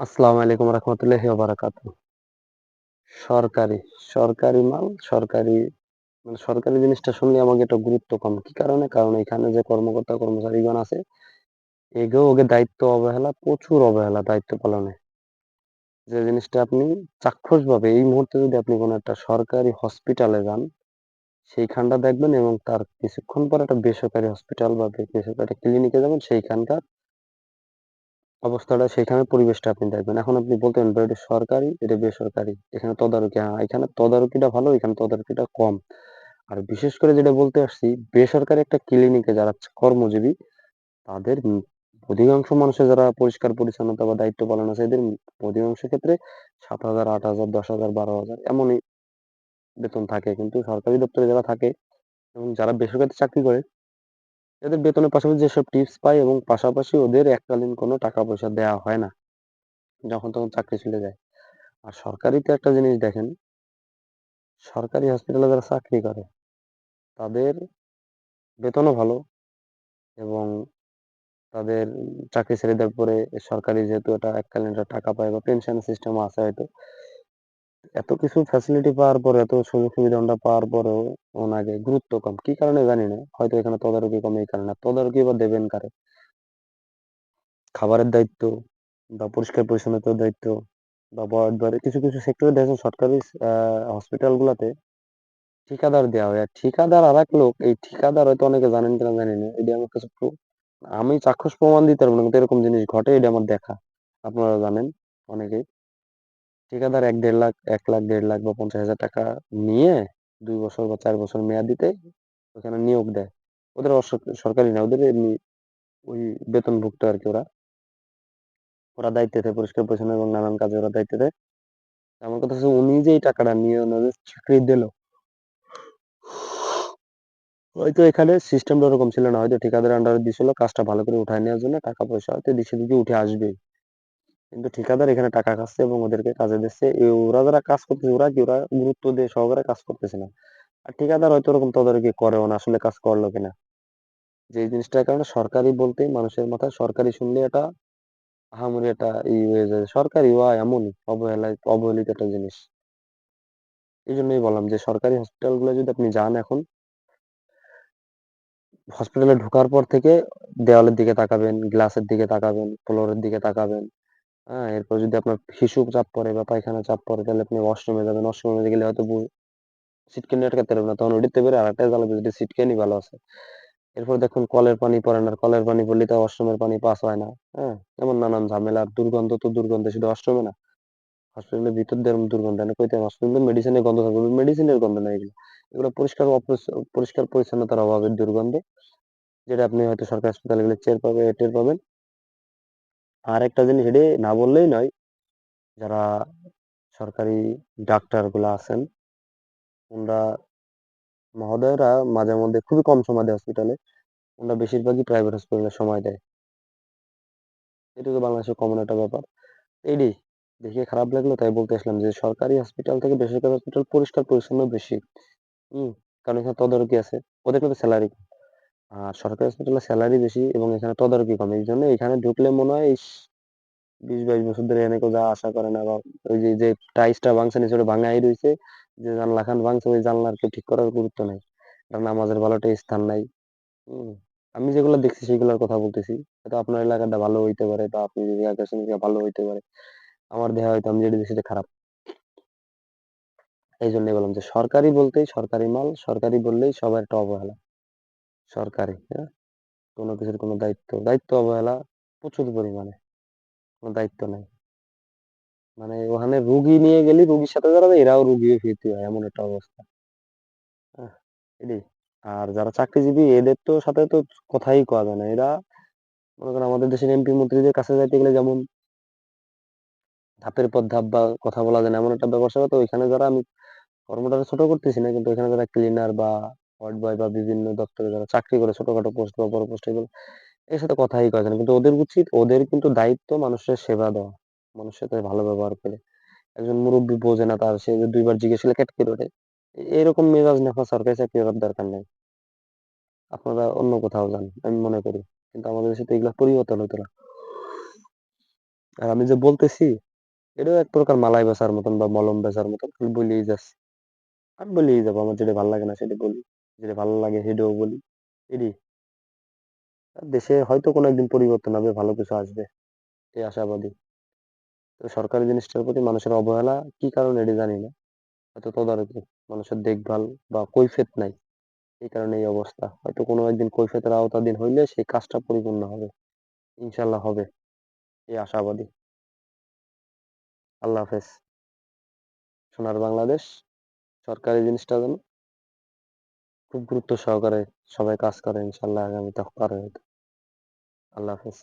আসসালামু আলাইকুম রহমতুল্লাহি বারাকাতু সরকারি সরকারি মাল, সরকারি মানে সরকারি জিনিসটা শুনলে আমাকে একটু গুরুত্ব কম। কি কারণে? কারণ এখানে যে কর্মকর্তা, কর্মচারীগণ আছে এগো ওকে দায়িত্ব অবহেলা, প্রচুর অবহেলা দায়িত্ব পালনে। যে জিনিসটা আপনি চাক্ষুষ ভাবে এই মুহূর্তে যদি আপনি কোনো একটা সরকারি হসপিটালে যান, সেইখানটা দেখবেন এবং তার কিছুক্ষণ পর একটা বেসরকারি হসপিটাল বা বেসরকারি ক্লিনিকে যাবেন, সেইখানকার অবস্থাটা সেখানে পরিবেশটা আপনি দেখবেন। এখন আপনি বলতে পারেন এটা সরকারি, এটা বেসরকারি, এখানে তদারকি হ্যাঁ এখানে তদারকিটা ভালো, এখানে তদারকিটা কম। আর বিশেষ করে যেটা বলতে আসছি, বেসরকারি একটা ক্লিনিকে যারা কর্মজীবী, তাদের অধিকাংশ মানুষের যারা পরিষ্কার, পরিচ্ছন্নতা বা দায়িত্ব পালন আছে, এদের অধিকাংশ ক্ষেত্রে সাত হাজার, আট হাজার, দশ হাজার, বারো হাজার এমনই বেতন থাকে। কিন্তু সরকারি দপ্তরে যারা থাকে এবং যারা বেসরকারি চাকরি করে এদের বেতনের পাশাপাশি যেসব টিপস পায় এবং পাশাপাশি ওদের এককালীন কোনো টাকা পয়সা দেওয়া হয় না, যখন তখন চাকরি চলে যায়। আর সরকারিতে একটা জিনিস দেখেন, সরকারি হসপিটালে যারা চাকরি করে, তাদের বেতনও ভালো এবং তাদের চাকরি ছেড়ে দেওয়ার পরে সরকারি যেহেতু এটা এককালীন টাকা পায় বা পেনশন সিস্টেম আছে হয়তো এত কিছু ফ্যাসিলিটি পাওয়ার পরে, এত সুযোগ সুবিধা আমরা পাওয়ার পরেও ওনাকে গুরুত্ব কম। কি কারণে জানি না, হয়তো এখানে তদারকি কম এই কারণে। তদারকি বা দেবেন কারে? খাবারের দায়িত্ব বা পরিষ্কার পরিচ্ছন্নতার দায়িত্ব বা ওয়ার্ড বারে কিছু কিছু সেক্টরে দেখেন সরকারি হসপিটাল গুলাতে ঠিকাদার দেওয়া হয়। আর ঠিকাদার আর এক লোক, এই ঠিকাদার হয়তো অনেকে জানেন কিনা জানি না এটা আমার কাছে আমি চাক্ষুষ প্রমাণ দিতে পারব না, কিন্তু এরকম জিনিস ঘটে, এটা আমার দেখা। আপনারা জানেন অনেকেই। ঠিকাদার এক দেড় লাখ, এক লাখ, দেড় লাখ বা পঞ্চাশ হাজার টাকা নিয়ে দুই বছর বা চার বছর মেয়াদিতে ওখানে নিয়োগ দেয়। ওদের সরকারি না, ওদের এমনি ওই বেতনভুক্ত আর কি ওরা। ওরা দায়িত্বে থাকে, পরিষ্কার পরিচ্ছন্ন এবং নানান কাজে ওরা দায়িত্বে দেয় আমার কথা হচ্ছে উনি যে এই টাকাটা নিয়ে ওনাদের চাকরি দিল। হয়তো এখানে সিস্টেমটা ওরকম ছিল না, হয়তো ঠিকাদার আন্ডারে দিছিল, কাজটা ভালো করে উঠায় নেওয়ার জন্য টাকা পয়সা হয়তো দিকে দিকে উঠে আসবে কিন্তু ঠিকাদার এখানে টাকা খাচ্ছে এবং ওদেরকে কাজে দিচ্ছে। ওরা যারা কাজ করতেছে, ওরা কি, ওরা গুরুত্ব দিয়ে সহকারে কাজ করতেছে না। আর ঠিকাদার হয়তো ওরকম তদারকি করেও না, আসলে কাজ করল কিনা। যে জিনিসটার কারণে সরকারি বলতে মানুষের মাথায় সরকারি শুনলে এটা আহামরি একটা ই হয়ে যায়। সরকারি ওয়া এমনই অবহেলায় অবহেলিত একটা জিনিস। এই জন্যই বললাম যে সরকারি হসপিটালগুলো যদি আপনি যান এখন, হসপিটালে ঢোকার পর থেকে দেওয়ালের দিকে তাকাবেন, গ্লাসের দিকে তাকাবেন, ফ্লোরের দিকে তাকাবেন হ্যাঁ এরপর যদি আপনার শিশু চাপ পড়ে বা পায়খানা চাপ পড়ে, তাহলে আপনি ওয়াশরুমে যাবেন। ওয়াশরুমে গেলে হয়তো সিটকেনি আটকাতে পারবেন না, তখন ওটিতে পেরে। আর একটা জ্বালাবে সিটকেনি ভালো আছে। এরপর দেখুন, কলের পানি পড়ে না। কলের পানি পড়লে তো ওয়াশরুমের পানি পাস হয় না। হ্যাঁ এমন নানান ঝামেলা। দুর্গন্ধ তো দুর্গন্ধ, শুধু ওয়াশরুমে না। হসপিটালের ভিতর দিয়ে দুর্গন্ধ না। কইতে হসপিটালে মেডিসিনের গন্ধ থাকবে মেডিসিনের গন্ধ না এগুলো। এগুলো পরিষ্কার পরিষ্কার পরিচ্ছন্নতার অভাবের দুর্গন্ধ, যেটা আপনি হয়তো সরকারি হাসপাতালে গেলে চের পাবে টের পাবেন। আর একটা জিনিস এটি না বললেই নয়, যারা সরকারি ডাক্তারগুলা আছেন ওনারা মহোদয়রা মাঝে মধ্যে খুবই কম সময় দেয় হসপিটালে ওনারা বেশিরভাগই প্রাইভেট হসপিটালে সময় দেয়। এটা তো বাংলাদেশের কমন একটা ব্যাপার। এইটাই দেখে খারাপ লাগল তাই বলতে আসলাম যে, সরকারি হসপিটাল থেকে বেসরকারি হসপিটাল পরিষ্কার পরিচ্ছন্ন বেশি। হম, কারণ এখানে তদারকি আছে, ওদের কিন্তু স্যালারি আর সরকারি হসপিটালে স্যালারি বেশি এবং এখানে তদারকি কম। এই জন্য এখানে ঢুকলে মনে হয় বিশ বাইশ বছর ধরে এনে কেউ যা আশা করে না বা ওই যে যে টাইসটা ভাঙছে, নিচে ভাঙাই রয়েছে, যে জানলা খান ভাঙছে, ওই জানলার কেউ ঠিক করার গুরুত্ব নাই। কারণ নামাজের ভালোটা স্থান নাই। হম, আমি যেগুলো দেখছি সেগুলোর কথা বলতেছি। হয়তো আপনার এলাকাটা ভালো হইতে পারে বা আপনি যদি আকাশে ভালো হইতে পারে। আমার দেহা হয়তো, আমি যেটা দেখছি সেটা খারাপ। এই জন্যই বললাম যে সরকারি বলতেই সরকারি মাল, সরকারি বললেই সবার একটা অবহেলা। সরকারি হ্যাঁ? কোনো কিছুর কোনো দায়িত্ব। দায়িত্ব অবহেলা প্রচুর পরিমাণে। কোনো দায়িত্ব নাই। মানে ওখানে রুগী নিয়ে গেলি রুগীর সাথে যারা এরাও রুগী ফিরতে হয়, এমন একটা অবস্থা। আর যারা চাকরিজীবী, এদের তো সাথে তো কথাই কওয়া যায় না। এরা মনে করেন আমাদের দেশের এমপি মন্ত্রীদের কাছে যাইতে গেলে যেমন ধাপের পর ধাপ বা কথা বলা যায় না, এমন একটা ব্যাপার স্যাপার। তো ওইখানে যারা আমি কর্মটা ছোট করতেছি না, কিন্তু এখানে যারা ক্লিনার বা ওয়ার্ড বয় বা বিভিন্ন দপ্তরে যারা চাকরি করে ছোটখাটো পোস্ট বা বড় পোস্ট এগুলো, এর সাথে কথাই কয় না। কিন্তু ওদের উচিত, ওদের কিন্তু দায়িত্ব মানুষের সেবা দেওয়া, মানুষের সাথে ভালো ব্যবহার করে। একজন মুরব্বী বোঝে না তার, সে দুইবার জিজ্ঞেস করলে কেটকে ওঠে এরকম মেজাজ নেওয়া সরকারি চাকরি করার দরকার নেই। আপনারা অন্য কোথাও যান, আমি মনে করি। কিন্তু আমাদের দেশে তো এগুলো পরিবর্তন হতো না। আর আমি যে বলতেছি, এটাও এক প্রকার মালাই বেচার মতন বা মলম বেচার মতন বলেই যাচ্ছি। আমি বলেই যাব, আমার যেটা ভালো লাগে না সেটা বলি। যেটা ভালো লাগে সেটাও বলি আর দেশে হয়তো কোনো একদিন পরিবর্তন হবে, ভালো কিছু আসবে, এই আশাবাদী। তো সরকারি জিনিসটার প্রতি মানুষের অবহেলা, কি কারণে এটা জানি না। হয়তো তদারকি, মানুষের দেখভাল বা কৈফিয়ত নাই, এই কারণে এই অবস্থা। হয়তো কোনো একদিন কৈফিয়তের আওতাধীন হইলে সেই কাজটা পরিপূর্ণ হবে ইনশাল্লাহ হবে, এই আশাবাদী। আল্লাহ হাফেজ। সোনার বাংলাদেশ, সরকারি জিনিসটা যেন খুব গুরুত্ব সহকারে সবাই কাজ করে ইনশাল্লাহ আগামীতে পারে আল্লাহ হাফেজ।